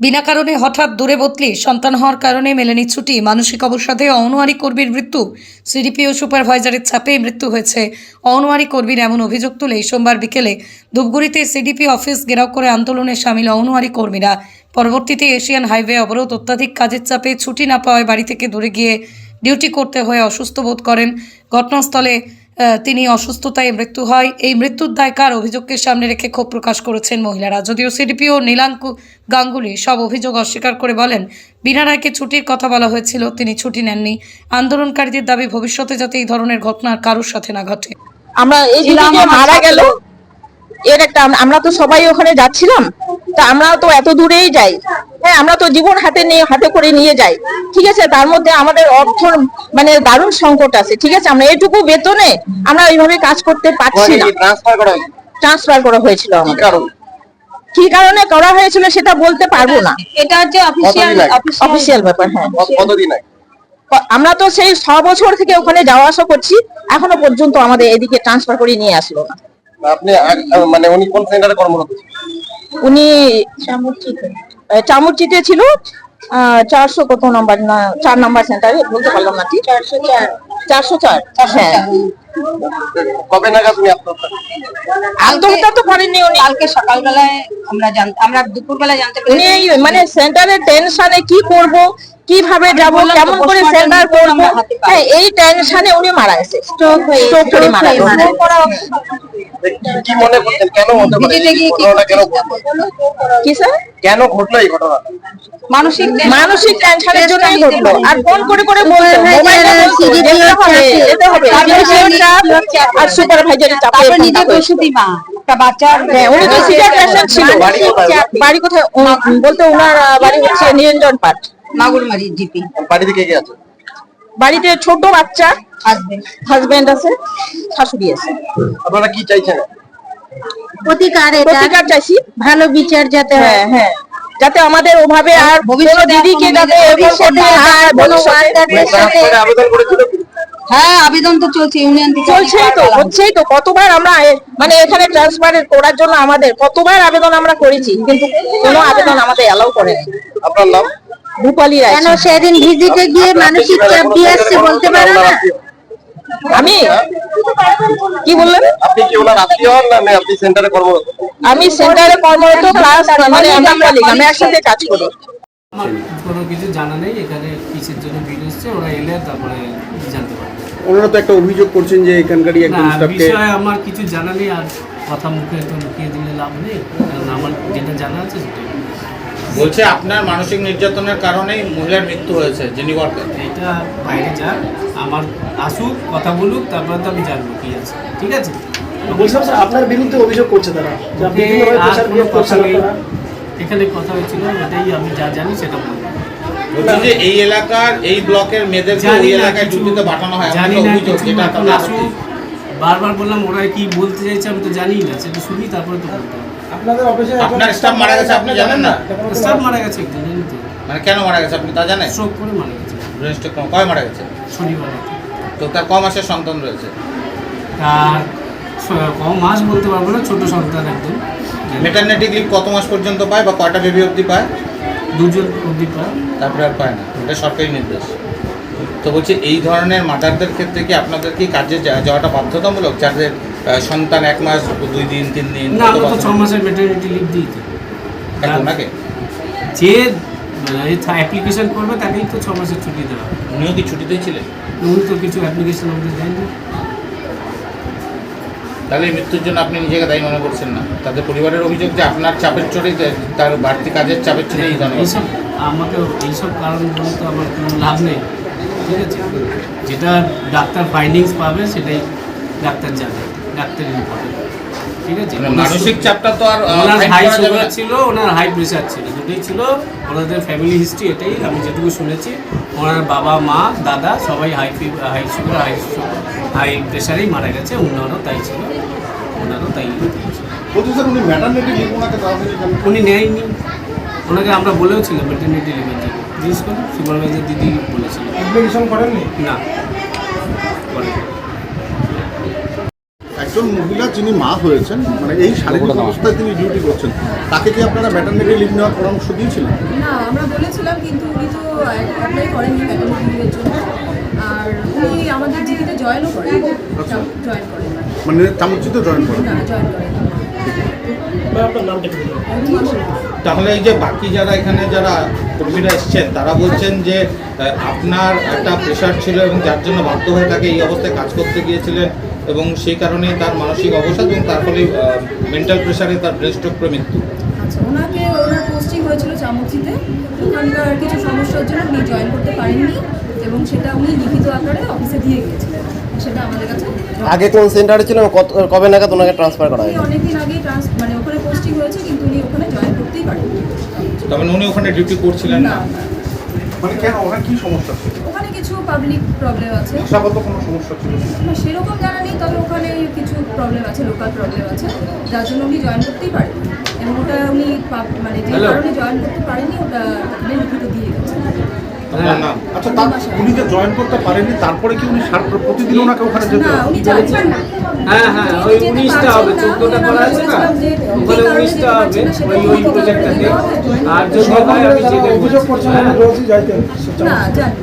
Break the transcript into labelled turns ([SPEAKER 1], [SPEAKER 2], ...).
[SPEAKER 1] বিনা কারণে হঠাৎ দূরে বদলি, সন্তান হওয়ার কারণে মেলেনি ছুটি। মানসিক অবসাদে অনওয়ারি কর্মীর মৃত্যু। সিডিপিও সুপারভাইজারের চাপে মৃত্যু হয়েছে। অনওয়ারি কর্মীর এমন অভিযোগ তুলে সোমবার বিকেলে ধূপগুড়িতে সিডিপি অফিস ঘেরাও করে আন্দোলনে সামিল অনওয়ারি কর্মীরা। পরবর্তীতে এশিয়ান হাইওয়ে অবরোধ, অত্যাধিক কাজের চাপে ছুটি না পাওয়ায় বাড়ি থেকে দূরে গিয়ে ডিউটি করতে হয়ে অসুস্থ বোধ করেন। ঘটনাস্থলে তিনি অসুস্থতায় মৃত্যু হয়। এই মৃত্যুর দায় কার অভিযোগকে সামনে রেখে ক্ষোভ প্রকাশ করেছেন মহিলারা। যদিও সিডিপি ও নীলাঙ্কু গাঙ্গুলি সব অভিযোগ অস্বীকার করে বলেন বিনা রায়কে ছুটির কথা বলা হয়েছিল তিনি ছুটি নেননি। আন্দোলনকারীদের দাবি ভবিষ্যতে যাতে এই ধরনের ঘটনা কারোর সাথে না ঘটে।
[SPEAKER 2] আমরা এই মারা গেল? এর একটা আমরা তো সবাই ওখানে যাচ্ছিলাম তা আমরা তো এত দূরেই যাই। হ্যাঁ আমরা তো জীবন হাতে নিয়ে হাতে করে নিয়ে যাই। ঠিক আছে? তার মধ্যে আমাদের অর্থ মানে দারুণ সংকট আছে। ঠিক আছে? আমরা এটুকু বেতনে আমরা ওইভাবে কাজ করতে পারছি না।
[SPEAKER 3] ট্রান্সফার করা হয়েছে।
[SPEAKER 2] ট্রান্সফার করা হয়েছিল আমাদের। কি কারণে করা হয়েছিল সেটা বলতে পারব না।
[SPEAKER 4] এটা হচ্ছে অফিসিয়াল
[SPEAKER 2] অফিসিয়াল ব্যাপার হ্যাঁ।
[SPEAKER 3] কতদিন আগে?
[SPEAKER 2] আমরা তো সেই ছ বছর থেকে ওখানে যাওয়া আসা করছি। এখনও পর্যন্ত আমাদের এদিকে ট্রান্সফার করে নিয়ে আসলো না।
[SPEAKER 3] আপনি মানে উনি কোন সেন্টারে কর্মরত?
[SPEAKER 2] উনি আহ, চামুরচিতে ছিল চারশো কত নাম্বার না চার নাম্বার সেন্টারে বলতে পারলাম না ঠিক? চারশো চার। চারশো চার হ্যাঁ।
[SPEAKER 3] কবে নাগাদ উনি আত্মহত্যা
[SPEAKER 2] আত্মহত্যা তো করেননি উনি।
[SPEAKER 4] কালকে সকালবেলায় আমরা জানতে আমরা দুপুরবেলা জানতে
[SPEAKER 2] উনি মানে সেন্টারের টেনশনে কি করব কীভাবে যাব কেমন করে সেন্টার
[SPEAKER 4] report
[SPEAKER 2] করব?
[SPEAKER 4] আমরা হাতে পাই।
[SPEAKER 2] হ্যাঁ এই টেনশনে উনি মারা গেছে। স্ট্রোক হয়ে মারা গেছে।
[SPEAKER 3] কি- কি মনে করছেন? কেন হতে পারে? ঘটনাটা কেন ঘটলো?
[SPEAKER 2] কি স্যার?
[SPEAKER 3] কেন ঘটলো এই ঘটনা?
[SPEAKER 4] মানসিক
[SPEAKER 2] মানসিক টেনশনের জন্যই ঘটলো। আর ফোন করে করে বলতো মোবাইলে বলতো যেতে হবে যেতে হবে। আর সুপারভাইজারের চাপে
[SPEAKER 4] তারপর নিজে প্রসূতি মা বাচ্চার
[SPEAKER 2] হ্যাঁ উনি তো সিরিয়াস পেশেন্ট ছিল।
[SPEAKER 3] বাড়ি কোথায়?
[SPEAKER 2] বলতে ওনার বাড়ি হচ্ছে নিরঞ্জন পাট
[SPEAKER 4] মাগুরমারি জিপি
[SPEAKER 3] বাড়ি থেকে কে আছে?
[SPEAKER 2] বাড়িতে ছোট বাচ্চা
[SPEAKER 4] হাজবেন্ড
[SPEAKER 2] হাজবেন্ড আছে শাশুড়ি আছে।
[SPEAKER 3] আপনারা কি চাইছেন?
[SPEAKER 5] প্রতিকার
[SPEAKER 2] প্রতিকার চাইছি।
[SPEAKER 5] ভালো বিচার যাতে হয়।
[SPEAKER 2] হ্যাঁ যাতে আমাদের ওভাবে আর কোনো দিদিকে যাতে
[SPEAKER 3] আবেদন
[SPEAKER 4] হ্যাঁ আবেদন তো চলছে ইউনিয়ন থেকে
[SPEAKER 2] চলছেই তো হচ্ছেই তো। কতবার আমরা মানে এখানে ট্রান্সফার করার জন্য আমাদের কতবার আবেদন আমরা করেছি কিন্তু কোনো আবেদন আমাদের অ্যালাউ করেনি।
[SPEAKER 3] আপনার নাম?
[SPEAKER 2] রায়
[SPEAKER 5] কেন সেদিন ভিজিটে গিয়ে মানসিক চাপ দিয়ে আসছে বলতে পারো না?
[SPEAKER 2] আমি? কি বললেন?
[SPEAKER 3] আপনি কি ওনার আত্মীয় হন না আপনি সেন্টারে কর্মরত?
[SPEAKER 2] আমি সেন্টারে কর্মরত প্লাস মানে আমরা colleague, আমি একসাথে কাজ করি।
[SPEAKER 6] আমার কোনো কিছু জানা নেই এখানে কিসের জন্য এসছে ওরা এলে তারপরে জানতে পারবে।
[SPEAKER 7] ওনারা তো একটা অভিযোগ করছেন যে এখানকারই একজন স্টাফকে
[SPEAKER 6] বিষয়ে আমার কিছু জানা নেই আর কথা মুখে তো লুকিয়ে দিলে লাভ নেই কারণ আমার যেটা জানা আছে সেটাই।
[SPEAKER 8] বলছে আপনার মানসিক নির্যাতনের কারণেই মহিলার মৃত্যু হয়েছে যিনি ওয়ার্কার
[SPEAKER 6] এটা বাইরে যাক আমার আসুক কথা বলুক তারপরে তো আমি জানব কি আছে ঠিক আছে?
[SPEAKER 7] বলছিলাম স্যার আপনার বিরুদ্ধে অভিযোগ করছে তারা।
[SPEAKER 6] এখানে কথা হয়েছিল এটাই আমি যা জানি সেটা বলব।
[SPEAKER 8] যে এই এলাকার এই ব্লকের মেয়েদেরকে
[SPEAKER 6] জানি
[SPEAKER 8] এলাকায় ডিউটিতে পাঠানো হয়
[SPEAKER 6] জানি না
[SPEAKER 8] যেটা
[SPEAKER 6] আসুক। বারবার বললাম ওরা কি বলতে চাইছে আমি তো জানি না সেটা শুনি তারপরে তো বলতে হবে।
[SPEAKER 7] আপনাদের অফিসে
[SPEAKER 8] আপনার স্টাফ মারা গেছে আপনি জানেন না?
[SPEAKER 6] স্টাফ মারা গেছে একজন জানি তো।
[SPEAKER 8] মানে কেন মারা গেছে আপনি তা জানেন?
[SPEAKER 6] স্ট্রোক করে মারা গেছে।
[SPEAKER 8] ব্রেন স্ট্রোক কয় মারা গেছে?
[SPEAKER 6] শনিবার।
[SPEAKER 8] তো তার ক মাসের সন্তান রয়েছে?
[SPEAKER 6] তার ক মাস বলতে পারব না ছোট সন্তান একদম।
[SPEAKER 8] মেটারনিটি লিভ কত মাস পর্যন্ত পায় বা কয়টা বেবি অবধি পায়?
[SPEAKER 6] দুজন অবধি পায়।
[SPEAKER 8] তারপরে আর পায় না এটা সরকারি নির্দেশ। তো বলছি এই ধরনের মাদারদের ক্ষেত্রে কি আপনাদের কি কাজে যাওয়াটা বাধ্যতামূলক? যাদের সন্তান এক মাস দুই দিন তিন দিন
[SPEAKER 6] না আমরা তো ছ মাসের মেটার্নিটি লিভ দিই তো।
[SPEAKER 8] ওনাকে
[SPEAKER 6] যে অ্যাপ্লিকেশন করবে তাকেই তো ছ মাসের ছুটি দেওয়া।
[SPEAKER 8] উনিও কি ছুটিতেই ছিলেন?
[SPEAKER 6] উনি তো কিছু অ্যাপ্লিকেশন আমাদের দেয়নি।
[SPEAKER 8] তাহলে মৃত্যুর জন্য আপনি নিজেকে দায়ী মনে করছেন না। তাদের পরিবারের অভিযোগ যে আপনার চাপের চড়েই তার বাড়তি কাজের চাপের চড়েই এই ধরনের
[SPEAKER 6] এইসব আমাকে এইসব কারণ বলে তো আমার কোনো লাভ নেই। ঠিক আছে? যেটা ডাক্তার ফাইন্ডিংস পাবে সেটাই ডাক্তার জানে। ডাক্তার ইম্পর্টেন্ট ঠিক আছে?
[SPEAKER 8] মানে মানসিক চাপটা তো আর
[SPEAKER 6] ওনার হাই সুগার ছিল ওনার হাই প্রেশার ছিল। দুটোই ছিল। ওনাদের ফ্যামিলি হিস্ট্রি এটাই আমি যেটুকু শুনেছি। ওনার বাবা মা দাদা সবাই high high sugar high high প্রেশারেই মারা গেছে। ওনারও তাই ছিল। ওনারও তাই
[SPEAKER 7] উনি ম্যাটারনিটি লিভ ওনাকে দেওয়া হয়নি কেন?
[SPEAKER 6] উনি নেয়নি। ওনাকে আমরা বলেও ছিলাম মেটার্নিটি লিভের জন্য। জিজ্ঞেস করুন সুপারভাইজার দিদি বলেছিলেন
[SPEAKER 7] অ্যাপ্লিকেশন করেননি?
[SPEAKER 6] না।
[SPEAKER 7] একজন মহিলা যিনি মা হয়েছেন মানে এই শারীরিক অবস্থায় তিনি ডিউটি করছেন তাকে কি আপনারা ম্যাটারনিটি লিভ নেওয়ার পরামর্শ দিয়েছিলেন?
[SPEAKER 9] না আমরা বলেছিলাম কিন্তু উনি তো অ্যাপ্লাই করেননি ম্যাটারনিটি লিভের জন্য। আর উনি আমাদের জিপিতে জয়েনও করেন।
[SPEAKER 7] আচ্ছা।
[SPEAKER 9] জয়েন করেন।
[SPEAKER 7] মানে চামচিতে জয়েন করেন।
[SPEAKER 9] না জয়েন করেন
[SPEAKER 8] তাহলে এই যে বাকি যারা এখানে যারা কর্মীরা এসছেন তারা বলছেন যে আপনার একটা প্রেশার ছিল এবং যার জন্য বাধ্য হয়ে তাকে এই অবস্থায় কাজ করতে গিয়েছিলেন। এবং সেই কারণে তার মানসিক অবসাদ এবং তার ফলে মেন্টাল প্রেশারে তার ব্রেন স্ট্রোক করে মৃত্যু।
[SPEAKER 9] আচ্ছা ওনাকে ওনার পোস্টিং হয়েছিল চামচিতে। ওখানকার কিছু সমস্যার জন্য উনি জয়েন করতে পারেননি এবং সেটা উনি লিখিত আকারে অফিসে দিয়ে গিয়েছিলেন। সেটা আমাদের কাছে
[SPEAKER 3] আগে কোন সেন্টারে ছিল কত কবে নাগাদ ওনাকে ট্রান্সফার করা হয়েছে?
[SPEAKER 9] অনেকদিন আগে মানে ওখানে পোস্টিং হয়েছে কিন্তু উনি ওখানে জয়েন করতেই পারেননি।
[SPEAKER 8] তার মানে উনি ওখানে ডিউটি করছিলেন
[SPEAKER 9] না।
[SPEAKER 7] মানে কেন ওনার কি সমস্যা ছিল?
[SPEAKER 9] পাবলিক প্রবলেম আছে।
[SPEAKER 7] ভাষাগত কোনো সমস্যা ছিল
[SPEAKER 9] না। সেরকম জানা নেই তবে ওখানে কিছু প্রবলেম আছে লোকাল প্রবলেম আছে। যার জন্য উনি জয়েন করতেই পারেন। এবং ওটা উনি মানে যে কারণে জয়েন করতে পারেনি ওটা লিখিত দিয়ে
[SPEAKER 8] আপনার নাম?
[SPEAKER 7] আচ্ছা তার উনি যে জয়েন করতে পারেননি তারপরে কি উনি সার প্রতিদিন ওনাকে ওখানে যেতে
[SPEAKER 6] হ্যাঁ হ্যাঁ ওই উনিশটা হবে চোদ্দটা করা আছে না? ওখানে উনিশটা হবে ওই ওই প্রজেক্টটাতে। আর যদি হয় আমি যেতে
[SPEAKER 7] অভিযোগ
[SPEAKER 6] হ্যাঁ।
[SPEAKER 7] রোজই যাইতেন
[SPEAKER 9] না জানি।